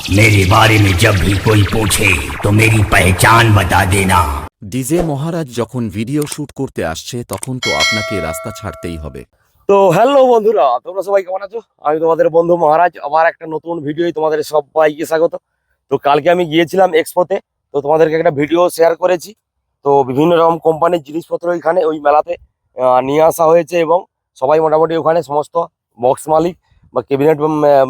मेरे बारे में जब भी कोई पूछे तो मेरी पहचान बता देना ডিজে মহারাজ যখন ভিডিও শুট করতে আসছে তখন তো আপনাকে রাস্তা ছাড়তেই হবে তো হ্যালো বন্ধুরা তোমরা সবাই কেমন আছো আমি তোমাদের বন্ধু মহারাজ আবার একটা নতুন ভিডিও তোমাদের সবাইকে স্বাগত তো কালকে আমি গিয়েছিলাম এক্সপোতে তো তোমাদেরকে একটা ভিডিও শেয়ার করেছি তো বিভিন্ন রকম কোম্পানির জিনিসপত্র এখানে ওই মেলাতে আহ, নিয়ে আসা হয়েছে এবং সবাই মোটামুটি ওখানে সমস্ত বক্স মালিক বা ক্যাবিনেট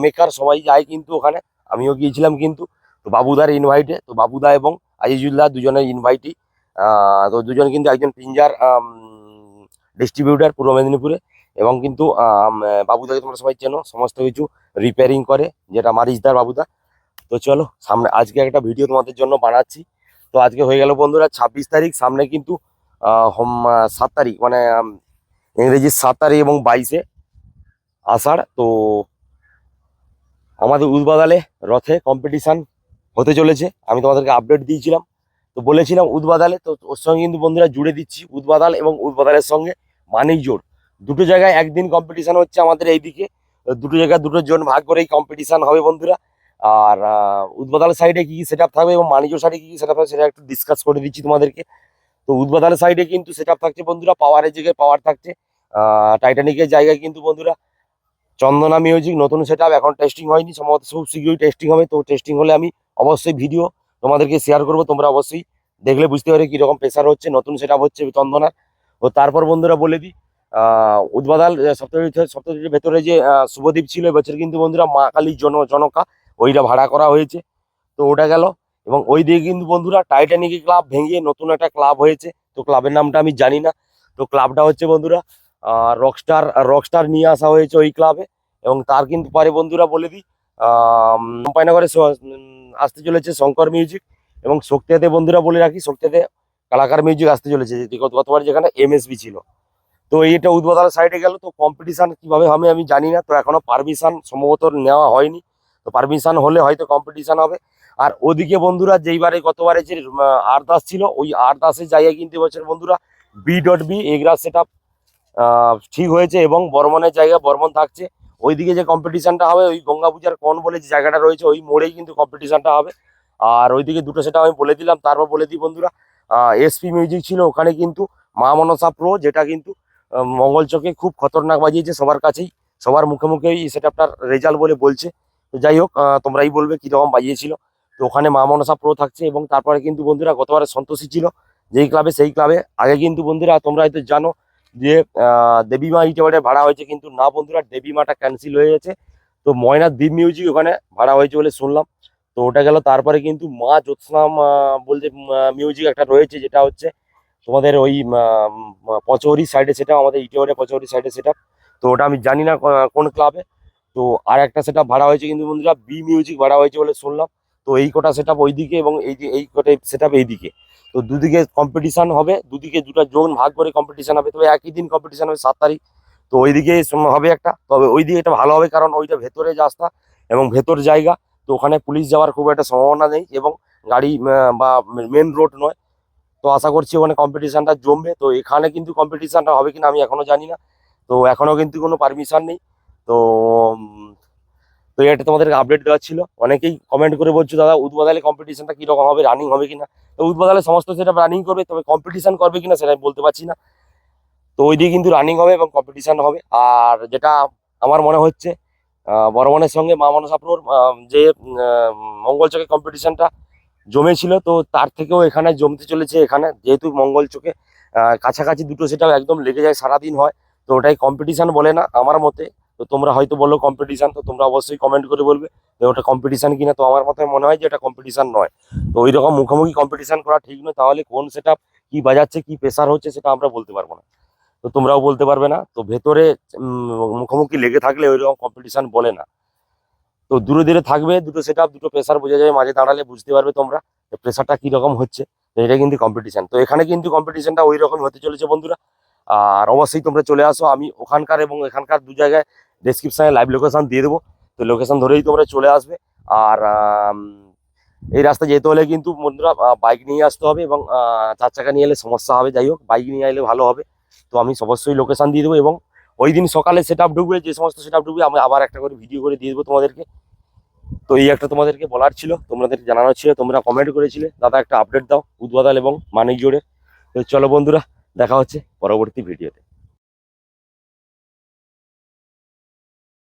মেকার সবাই যায় কিন্তু ওখানে আমিও গিয়েছিলাম কিন্তু, তো বাবুদার ইনভাইটে তো বাবুদা এবং আজিজুল্লাহ দুজনের ইনভাইটই তো দুজন কিন্তু একজন পিঞ্জার ডিস্ট্রিবিউটার পূর্ব মেদিনীপুরে এবং কিন্তু বাবুদাকে তোমরা সবাই চেনো, সমস্ত কিছু রিপেয়ারিং করে, যেটা মারিজদার বাবুদা। তো চলো, সামনে আজকে একটা ভিডিও তোমাদের জন্য বানাচ্ছি। তো আজকে হয়ে গেল বন্ধুরা, ছাব্বিশ তারিখ, সামনে কিন্তু সাত তারিখ মানে ইংরেজির সাত তারিখ এবং বাইশে আষাঢ়, তো আমাদের উদ্বাদালে রথে কম্পিটিশান হতে চলেছে। আমি তোমাদেরকে আপডেট দিয়েছিলাম। তো বলেছিলাম উদ্বাদালে, তো ওর সঙ্গে কিন্তু বন্ধুরা জুড়ে দিচ্ছি, উদ্বাদাল এবং উদ্বাদালের সঙ্গে মানিক দুটো জায়গায় একদিন কম্পিটিশন হচ্ছে আমাদের এইদিকে। দুটো জায়গায় দুটো জন ভাগ করেই কম্পিটিশন হবে বন্ধুরা। আর উদ্বাদাল সাইডে কি কি সেট থাকবে এবং মানিজোর সাইডে কি কি সেট থাকবে সেটা একটু ডিসকাস করে দিচ্ছি তোমাদেরকে। তো উদ্বাদাল সাইডে কিন্তু সেট থাকছে বন্ধুরা পাওয়ারের জায়গায় পাওয়ার থাকছে। টাইটানিকের জায়গায় কিন্তু বন্ধুরা চন্দনা মিউজিক নতুন সেট এখন টেস্টিং হয়নি, সম্ভবত খুব শীঘ্রই টেস্টিং হবে, তো টেস্টিং হলে আমি অবশ্যই ভিডিও তোমাদেরকে শেয়ার করব, তোমরা অবশ্যই দেখলে বুঝতে পারবে কীরকম প্রেশার হচ্ছে, নতুন সেট হচ্ছে চন্দনার। ও তারপর বন্ধুরা বলে দিই উদ্বাদাল সপ্তমীর সপ্তমীর ভেতরে যে শুভদ্বীপ ছিল, এবছর কিন্তু বন্ধুরা মা কালীর জন জনকা, ওইটা ভাড়া করা হয়েছে। তো ওটা গেল, এবং ওই দিকে কিন্তু বন্ধুরা টাইটানিক ক্লাব ভেঙে নতুন একটা ক্লাব হয়েছে, তো ক্লাবের নামটা আমি জানি না। তো ক্লাবটা হচ্ছে বন্ধুরা রকস্টার রকস্টার নিয়ে আসা হয়েছে ওই ক্লাবে এবং তার কিন্তু পরে বন্ধুরা বলে দিই কোম্পানিনগরে আসতে চলেছে শঙ্কর মিউজিক এবং শক্তিয়াতে বন্ধুরা বলে রাখি, শক্তিয়াতে কালাকার মিউজিক আসতে চলেছে। গতবার যেখানে এমএসবি ছিল। তো এইটা উদ্বোধন সাইডে গেল, তো কম্পিটিশন কীভাবে হবে আমি জানি না, তো এখনও পারমিশন সম্ভবত নেওয়া হয়নি। তো পারমিশন হলে হয়তো কম্পিটিশন হবে। আর ওদিকে বন্ধুরা যেইবারে গতবারে যে আরদাস ছিল, ওই আরদাসের জায়গায় কিন্তু এবছর বন্ধুরা বি ডট বি এগ্রাস সেট ঠিক হয়েছে এবং বর্মনের জায়গায় বর্মন থাকছে। ওইদিকে যে কম্পিটিশনটা হবে ওই গঙ্গা পূজার কোন বলে যে জায়গাটা রয়েছে ওই মোড়েই কিন্তু কম্পিটিশনটা হবে। আর ওইদিকে দুটো সেটা আমি বলে দিলাম তারপর বলে দিই বন্ধুরা এসপি মিউজিক ছিল ওখানে কিন্তু মা মনসা প্রো যেটা কিন্তু আহ, মঙ্গল চোখে খুব খতরনাক বাজিয়েছে সবার কাছেই সবার মুখে মুখে এই সেটআপটার রেজাল্ট বলে বলছে। যাই হোক তোমরাই বলবে কীরকম বাজিয়েছিল। তো ওখানে মা মনসা প্রো থাকছে এবং তারপরে কিন্তু বন্ধুরা গতবারে সন্তোষী ছিল যেই ক্লাবে সেই ক্লাবে আগে কিন্তু বন্ধুরা তোমরা হয়তো জানো যে দেবীমা ইটেবারে ভাড়া হয়েছে, কিন্তু না বন্ধুরা দেবীমাটা ক্যান্সেল হয়ে গেছে। তো ময়না দ্বীপ মিউজিক ওখানে ভাড়া হয়েছে বলে শুনলাম। তো ওটা গেল, তারপরে কিন্তু মা জ্যোৎস্নাম বলতে মিউজিক একটা রয়েছে যেটা হচ্ছে তোমাদের ওই পচৌরি সাইডে সেটা আমাদের ইটেবারে পচৌরি সাইডে সেটা তো ওটা আমি জানি না কোন ক্লাবে তো আর একটা সেটা ভাড়া হয়েছে কিন্তু বন্ধুরা বি মিউজিক ভাড়া হয়েছে বলে শুনলাম। তো এই কটা সেট ওইদিকে এবং এই এই কটা সেট আপ এইদিকে। তো দুদিকে কম্পিটিশান হবে, দুদিকে দুটা জোন ভাগ করে কম্পিটিশান হবে, তবে একই দিন কম্পিটিশান হবে সাত তারিখ। তো ওইদিকে হবে একটা, তবে ওই দিকে এটা ভালো হবে কারণ ওইটা ভেতরে রাস্তা এবং ভেতর জায়গা, তো ওখানে পুলিশ যাওয়ার খুব একটা সম্ভাবনা নেই এবং গাড়ি বা মেন রোড নয়। তো আশা করছি ওখানে কম্পিটিশানটা জমবে। তো এখানে কিন্তু কম্পিটিশানটা হবে কিনা আমি এখনও জানি না। তো এখনও কিন্তু কোনো পারমিশন নেই। তো তো এটা তোমাদেরকে আপডেট দেওয়া ছিল। অনেকেই কমেন্ট করে বলছো, দাদা উদ্বোধনে কম্পিটিশনটা কীরকম হবে? রানিং হবে কিনা? তো উদ্বোধনে সমস্ত সেটা রানিং করবে, তবে কম্পিটিশন করবে কিনা সেটা আমি বলতে পারছি না। তো ওই দিকে কিন্তু রানিং হবে এবং কম্পিটিশন হবে। আর যেটা আমার মনে হচ্ছে বর্মনের সঙ্গে মা মনসাপুর যে মঙ্গল চকে কম্পিটিশনটা জমেছিল, তো তার থেকেও এখানে জমতে চলেছে এখানে। যেহেতু মঙ্গল চোখে কাছাকাছি দুটো সেটাও একদম লেগে যায়, সারাদিন হয়, তো ওটাই কম্পিটিশন বলে না আমার মতে। তো তোমরা হয়তো বলল কম্পিটিশন তো তোমরা অবশ্যই কমেন্ট করে বলবে যে ওটা কম্পিটিশন কিনা। তো আমার মতে মনে হয় যে এটা কম্পিটিশন নয়। তো ওই রকম মুখোমুখি কম্পিটিশন করা ঠিক নয়। তাহলে কোন সেটা কি বাজাচ্ছে, কি প্রেশার হচ্ছে সেটা আমরা বলতে পারব না। তো তোমরাও বলতে পারবে না। তো ভেতরে মুখোমুখি লেগে থাকলে ওই রকম কম্পিটিশন বলে না। তো দূরে দূরে থাকবে, দুটো সেট দুটো প্রেশার বোঝা যাবে মাঝে দাঁড়ালে বুঝতে পারবে তোমরা প্রেশারটা কীরকম হচ্ছে। তো এটা কিন্তু কম্পিটিশন তো এখানে কিন্তু কম্পিটিশনটা ওই রকম হতে চলেছে বন্ধুরা। আর অবশ্যই তোমরা চলে আসো। আমি ওখানকার এবং এখানকার দু জায়গায় ডেসক্রিপশনে লাইভ লোকেশান দিয়ে দেবো। তো লোকেশান ধরেই তোমরা চলে আসবে। আর এই রাস্তা যেতে হলে কিন্তু বন্ধুরা বাইক নিয়ে আসতে হবে এবং চার চাকা নিয়ে এলে সমস্যা হবে। যাই হোক বাইক নিয়ে এলে ভালো হবে। তো আমি অবশ্যই লোকেশান দিয়ে দেবো এবং ওই দিন সকালে সেট আপ ঢুকবে, যে সমস্ত সেট আপ ঢুকবে, আমি আবার একটা করে ভিডিও করে দিয়ে দেবো তোমাদেরকে। তো এই একটা তোমাদেরকে বলার ছিল। তোমাদের জানানোর ছিল, তোমরা কমেন্ট করেছিলে। দাদা, একটা আপডেট দাও উদ্বাদাল এবং মানিক জোড়ের। তো চলো বন্ধুরা, দেখা হচ্ছে পরবর্তী ভিডিওতে